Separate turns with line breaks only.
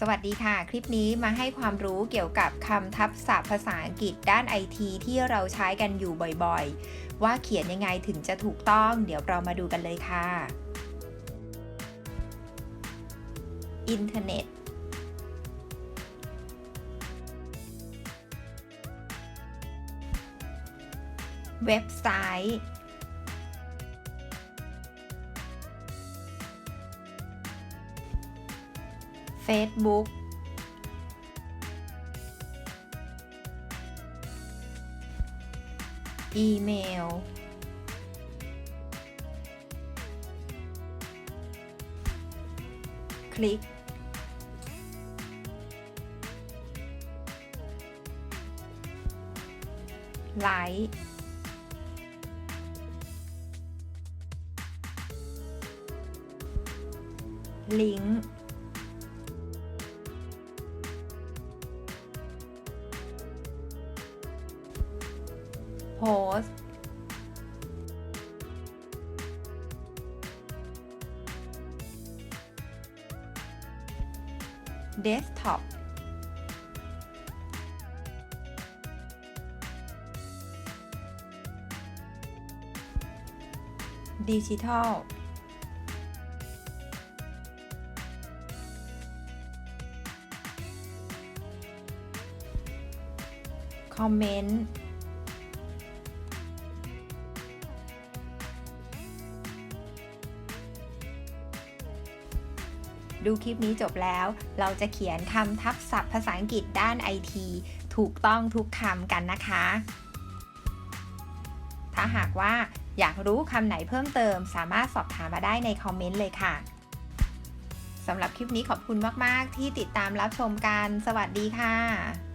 สวัสดีค่ะ คลิปนี้มาให้ความรู้เกี่ยวกับคำทับศัพท์ภาษาอังกฤษด้านไอทีที่เราใช้กันอยู่บ่อยๆ ว่าเขียนยังไงถึงจะถูกต้อง เดี๋ยวเรามาดูกันเลยค่ะ อินเทอร์เน็ต เว็บไซต์ Facebook อีเมล คลิก ไลค์ลิงก์ โพสต์เดสก์ท็อปดิจิทัลคอมเมนต์ ดูคลิปนี้จบแล้ว เราจะเขียนคำทับศัพท์ภาษาอังกฤษด้านไอทีถูกต้องทุกคำกันนะคะ ถ้าหากว่าอยากรู้คำไหนเพิ่มเติม สามารถสอบถามมาได้ในคอมเมนต์เลยค่ะสำหรับคลิปนี้ขอบคุณมาก ๆ ที่ติดตามรับชมกัน สวัสดีค่ะ